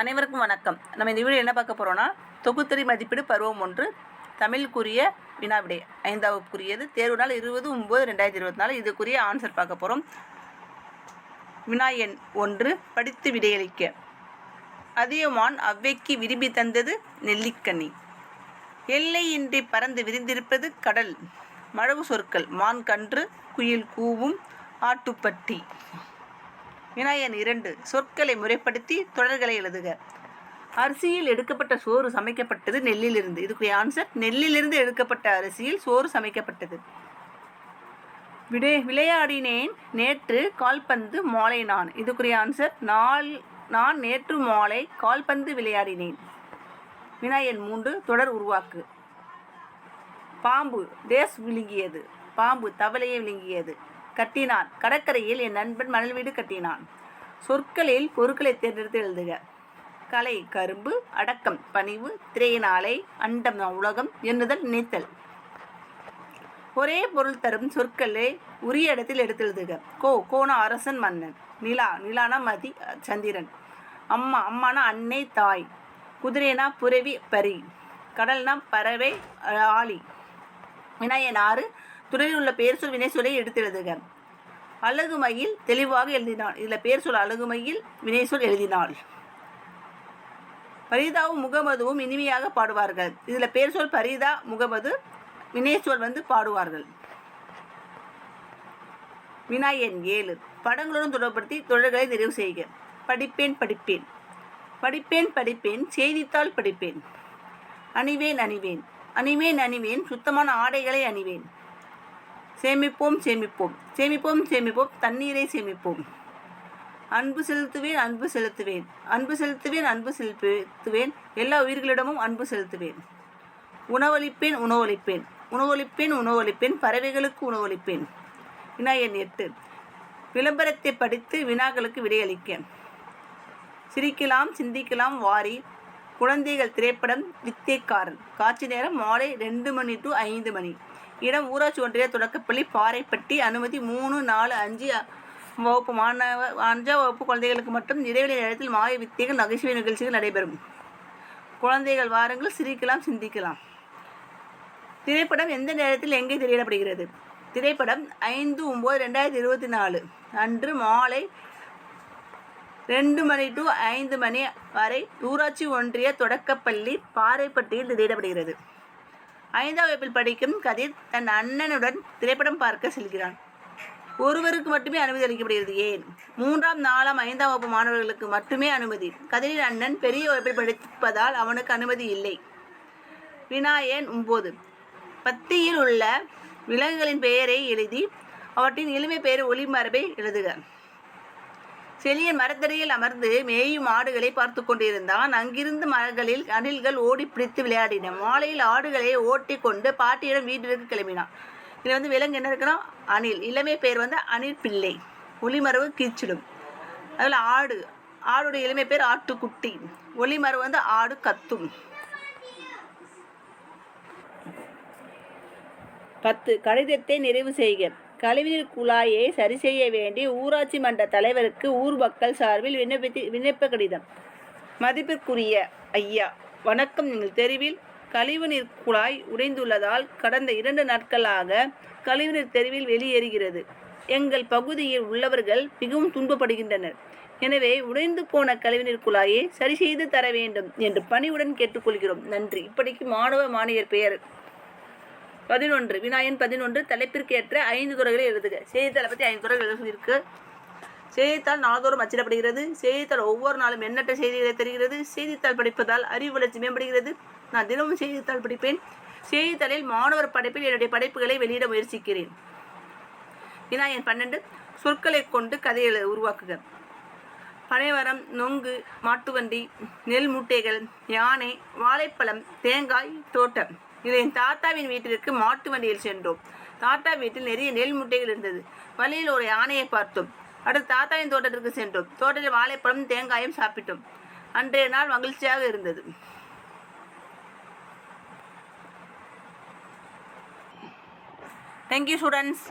அனைவருக்கும் வணக்கம். நம்ம இந்த வீடியோ என்ன பார்க்க போகிறோம்னா தொகுத்தறி மதிப்பீடு பருவம் ஒன்று தமிழுக்குரிய வினா விடை ஐந்தாவதுக்குரியது தேர்வு நாள் இருபது ஒம்பது ரெண்டாயிரத்தி இருபத்தி நாலு இதுக்குரிய ஆன்சர் பார்க்க போகிறோம் வினா எண் ஒன்று படித்து விடையளிக்க. அதியமான் அவ்வைக்கு விரும்பி தந்தது நெல்லிக்கனி எல்லையின்றி பறந்து விரிந்திருப்பது கடல் மழவு சொற்கள் மான் கன்று குயில் கூவும் ஆட்டுப்பட்டி. வினாயன் இரண்டு சொற்களை முறைப்படுத்தி தொடர்களை எழுதுக. அரிசியில் எடுக்கப்பட்ட சோறு சமைக்கப்பட்டது நெல்லிலிருந்து. இதுக்குரிய ஆன்சர் நெல்லிலிருந்து எடுக்கப்பட்ட அரிசியில் சோறு சமைக்கப்பட்டது. விடை விளையாடினேன் நேற்று கால்பந்து மாலை நான். இதுக்குரிய ஆன்சர் நாள் நான் நேற்று மாலை கால்பந்து விளையாடினேன். வினாயன் மூன்று தொடர் உருவாக்கு. பாம்பு டேஸ் விழுங்கியது. பாம்பு தவளையை விழுங்கியது. கட்டினான். கடற்கரையில் என் நண்பன் மணல் வீடு கட்டினான். சொற்களில் பொருட்களை தேர்ந்தெடுத்து எழுதுக. கலை கரும்பு அடக்கம் பணிவு திரையினாலை அண்டம் உலகம் எண்ணுதல் நினைத்தல். ஒரே பொருள் தரும் சொற்களை உரிய இடத்தில் எடுத்து எழுதுக. கோ கோண அரசன் மன்னன். நிலா நிலானா மதி சந்திரன். அம்மா அம்மானா அன்னை தாய். குதிரைனா புரவி பரி. கடல்னா பறவை ஆளி வினாயன் ஆறு துறையில் உள்ள பெயர் சொல் வினைச்சொலை எடுத்தெழுதுக எடுத்து எழுதுக. அழகுமையில் தெளிவாக எழுதினாள். இதில் பெயர் சொல் அழகுமையில் வினைச்சொல் எழுதினாள். பரிதாவும் முகமதுவும் இனிமையாக பாடுவார்கள். இதில் பேர் சொல் பரிதா முகமது வினை வந்து பாடுவார்கள். வினா எண் ஏழு. படங்களுடன் தொடர்படுத்தி தொடர்களை நிறைவு செய்க. படிப்பேன் படிப்பேன். படிப்பேன் படிப்பேன். செய்தித்தாள் படிப்பேன். அணிவேன் அணிவேன். அணிவேன் அணிவேன். சுத்தமான ஆடைகளை அணிவேன். சேமிப்போம் சேமிப்போம். சேமிப்போம் சேமிப்போம். தண்ணீரை சேமிப்போம். அன்பு செலுத்துவேன் அன்பு செலுத்துவேன். அன்பு செலுத்துவேன் அன்பு செலுத்துவேன். எல்லா உயிர்களிடமும் அன்பு செலுத்துவேன். உணவளிப்பேன் உணவளிப்பேன். உணவளிப்பேன் உணவளிப்பேன். பறவைகளுக்கு உணவளிப்பேன். வினா எண் எட்டு விளம்பரத்தை படித்து வினாக்களுக்கு விடையளிக்க சிரிக்கலாம் சிந்திக்கலாம் வாரி. குழந்தைகள் திரைப்படம் வித்தைக்காரன். காட்சி நேரம் மாலை ரெண்டு மணி டு ஐந்து மணி. இடம் ஊராட்சி ஒன்றிய தொடக்கப்பள்ளி பாறைப்பட்டி. அனுமதி மூணு நாலு அஞ்சு வகுப்பு. மாணவ அஞ்சாம் வகுப்பு குழந்தைகளுக்கு மட்டும் இடைவெளி நேரத்தில் மாய வித்தைகள் நகைச்சுவை நிகழ்ச்சிகள் நடைபெறும். குழந்தைகள் வாருங்கள் சிரிக்கலாம் சிந்திக்கலாம். திரைப்படம் எந்த நேரத்தில் எங்கே திரையிடப்படுகிறது? திரைப்படம் ஐந்து ஒம்பது ரெண்டாயிரத்தி இருபத்தி நாலு. அன்று மாலை ரெண்டு மணி டு ஐந்து மணி வரை ஊராட்சி ஒன்றிய தொடக்கப்பள்ளி பாறைப்பட்டியில் திரையிடப்படுகிறது. ஐந்தாம் வகுப்பில் படிக்கும் கதிர் தன் அண்ணனுடன் திரைப்படம் பார்க்க செல்கிறான். ஒருவருக்கு மட்டுமே அனுமதி அளிக்கப்படுகிறது. ஏன்? மூன்றாம் நாலாம் ஐந்தாம் வகுப்பு மாணவர்களுக்கு மட்டுமே அனுமதி. கதிரின் அண்ணன் பெரிய வகுப்பில் படிப்பதால் அவனுக்கு அனுமதி இல்லை. வினா ஏன்? ஒம்பது. பத்தியில் உள்ள விலங்குகளின் பெயரை எழுதி அவற்றின் எளிமை பெயர் ஒளிமரபை எழுதுக. செலியன் மரத்தடியில் அமர்ந்து மேயும் ஆடுகளை பார்த்து கொண்டிருந்தான். அங்கிருந்து மரங்களில் அணில்கள் ஓடி பிடித்து விளையாடின. மாலையில் ஆடுகளை ஓட்டி கொண்டு பாட்டியிடம் வீட்டிற்கு கிளம்பினான். இதில் வந்து விலங்கு என்ன இருக்குன்னா அணில். இளமை பேர் வந்து அணில் பிள்ளை. ஒளிமரவு கீச்சிடும். அதில் ஆடு. ஆடுடைய இளமை பேர் ஆட்டுக்குட்டி. ஒளிமரவு வந்து ஆடு கத்தும். பத்து. கடிதத்தை நிறைவு செய்க. கழிவுநீர் குழாயை சரி செய்ய வேண்டி ஊராட்சி மன்ற தலைவருக்கு ஊர் மக்கள் சார்பில் விண்ணப்பித்து விண்ணப்ப கடிதம். மதிப்பிற்குரிய ஐயா வணக்கம். எங்கள் தெருவில் கழிவுநீர் குழாய் உடைந்துள்ளதால் கடந்த இரண்டு நாட்களாக கழிவுநீர் தெருவில் வெளியேறுகிறது. எங்கள் பகுதியில் உள்ளவர்கள் மிகவும் துன்பப்படுகின்றனர். எனவே உடைந்து போன கழிவுநீர் குழாயை சரி செய்து தர வேண்டும் என்று பணிவுடன் கேட்டுக்கொள்கிறோம். நன்றி. இப்படிக்கு மாணவ மாணவியர் பெயர் பதினொன்று. வினாயன் பதினொன்று தலைப்பிற்கு ஏற்ற ஐந்து துறைகளை எழுதுக. செய்தித்தாளை பற்றி ஐந்து துறைகள் எழுதியிருக்கு. செய்தித்தாள் நாள்தோறும் அச்சிடப்படுகிறது. செய்தித்தாள் ஒவ்வொரு நாளும் எண்ணற்ற செய்திகளை தருகிறது. செய்தித்தாள் படிப்பதால் அறிவு வளர்ச்சி மேம்படுகிறது. நான் தினமும் செய்தித்தாள் படிப்பேன். செய்தித்தாளில் மாணவர் படைப்பில் என்னுடைய படைப்புகளை வெளியிட முயற்சிக்கிறேன். வினாயன் பன்னெண்டு சொற்களை கொண்டு கதைகளை உருவாக்குக. பனைவரம் நொங்கு மாட்டுவண்டி நெல் மூட்டைகள் யானை வாழைப்பழம் தேங்காய் தோட்டம். இதில் என் தாத்தாவின் வீட்டிற்கு மாட்டு வண்டியில் சென்றோம். தாத்தா வீட்டில் நிறைய நெல் முட்டைகள் இருந்தது. வழியில் ஒரு யானையை பார்த்தோம். அடுத்து தாத்தாவின் தோட்டத்திற்கு சென்றோம். தோட்டத்தில் வாழைப்பழம் தேங்காயும் சாப்பிட்டோம். அன்றைய நாள் மகிழ்ச்சியாக இருந்தது. Thank you students